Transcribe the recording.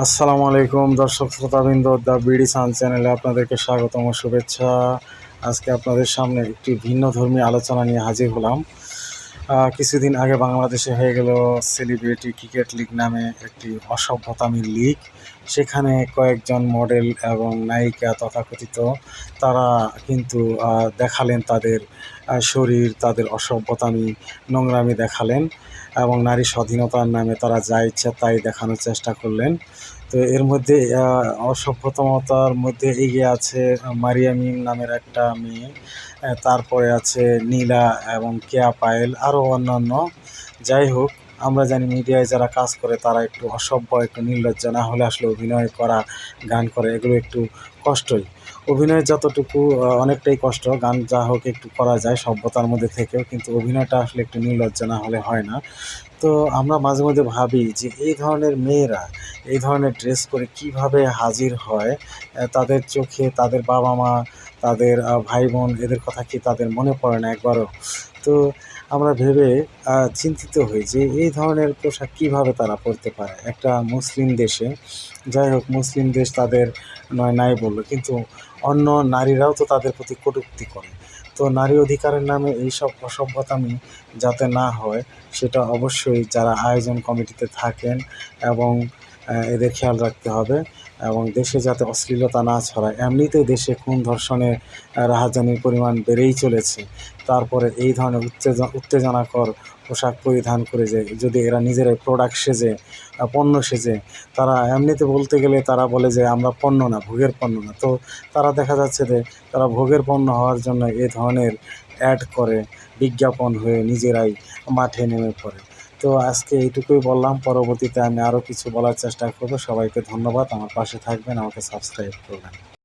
আসসালামু আলাইকুম, দর্শক শ্রোতাবৃন্দ, দ্য বিডি সান চ্যানেলে আপনাদেরকে স্বাগতম শুভেচ্ছা। আজকে আপনাদের সামনে একটি ভিন্ন ধর্মী আলোচনা নিয়ে হাজির হলাম। কিছুদিন আগে বাংলাদেশে হয়ে গেল সেলিব্রিটি ক্রিকেট লিগ নামে একটি অসভ্যতামী লিগ সেখানে কয়েকজন মডেল এবং নায়িকা তথাকথিত, তারা কিন্তু দেখালেন তাদের শরীর, তাদের অসভ্যতামি নোংরামি দেখালেন এবং নারী স্বাধীনতার নামে তারা যা ইচ্ছা তাই দেখানোর চেষ্টা করলেন। তো এর মধ্যে অসভ্যতমতার মধ্যে এগিয়ে আছে মারিয়ামিন নামের একটা মেয়ে তারপরে আছে নীলা এবং কেয়া পায়েল। আরও অন্যান্য। যাই হোক, আমরা জানি মিডিয়ায় যারা কাজ করে, তারা একটু অসভ্য, একটু নির্লজ্জ, না হলে আসলে অভিনয় করা, গান করে, এগুলো একটু কষ্টই। অভিনয় যতটুকু অনেকটাই কষ্ট, গান যা হোক একটু করা যায়, সভ্যতার মধ্যে থেকেও, কিন্তু অভিনয়টা আসলে একটু নির্লজ্জ না হলে হয় না। তো আমরা মাঝে মধ্যে ভাবি যে, এই ধরনের মেয়েরা, এই ধরনের ড্রেস করে কীভাবে হাজির হয়? তাদের চোখে তাদের বাবা মা তাদের ভাই বোন এদের কথা কি তাদের মনে পড়ে না একবারও? তো আমরা ভেবে চিন্তিত হই যে এই ধরনের পোশাক কীভাবে তারা পরতে পারে। একটা মুসলিম দেশে যাই হোক, মুসলিম দেশ তাদের নয়, নাই বলল। কিন্তু অন্য নারীরাও তো তাদের প্রতি কটূক্তি করে। তো নারী অধিকারের নামে এইসব অসভ্যতামি যাতে না হয়, সেটা অবশ্যই যারা আয়োজন কমিটিতে থাকেন এবং এদের খেয়াল রাখতে হবে এবং দেশে যাতে অশ্লীলতা না ছড়ায়। এমনিতেই দেশে খুন ধর্ষণের রাহাজানির পরিমাণ বেড়েই চলেছে। তারপরে এই ধরনের উত্তেজনা, উত্তেজনাকর পোশাক পরিধান করে যে, যদি এরা নিজেরাই প্রোডাক্ট সেজে পণ্য সেজে, তারা এমনিতে বলতে গেলে তারা বলে যে আমরা পণ্য না, ভোগের পণ্য না। তো তারা দেখা যাচ্ছে যে তারা ভোগের পণ্য হওয়ার জন্য এ ধরনের অ্যাড করে, বিজ্ঞাপন হয়ে নিজেরাই মাঠে নেমে পড়ে। তো আজকে এইটুকুই বললাম, পরবর্তীতে আমি আরও কিছু বলার চেষ্টা করব। সবাইকে ধন্যবাদ, আমার পাশে থাকবেন, আমাকে সাবস্ক্রাইব করবেন।